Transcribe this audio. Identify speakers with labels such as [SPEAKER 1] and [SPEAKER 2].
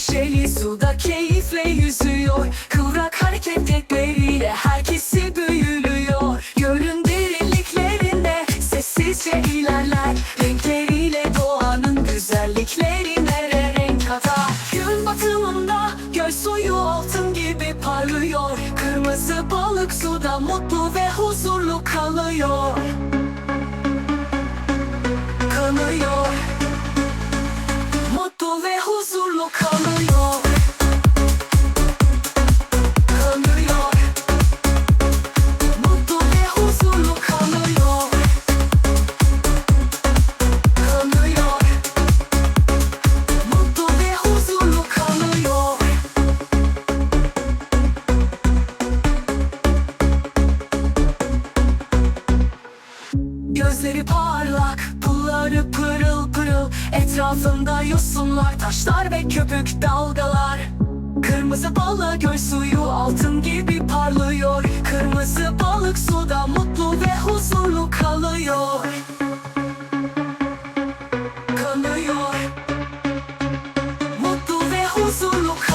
[SPEAKER 1] neşeli suda keyifle yüzüyor. Kıvrak hareketleriyle herkesi büyülüyor. Gölün derinliklerinde sessizce ilerler. Renkleriyle doğanın güzelliklerine renk katar. Gün batımında göl suyu altın gibi parlıyor. Kırmızı balık suda mutlu ve huzurlu kalıyor. Ve huzurlu kalıyor. Kalıyor. Mutlu ve huzurlu kalıyor. Kalıyor. Mutlu ve huzurlu kalıyor. Gözleri parlak, Etrafında yosunlar, taşlar ve köpük dalgalar. Kırmızı balığı göl suyu altın gibi parlıyor. Kırmızı balık suda mutlu ve huzurlu kalıyor. Kalıyor Mutlu ve huzurlu kalıyor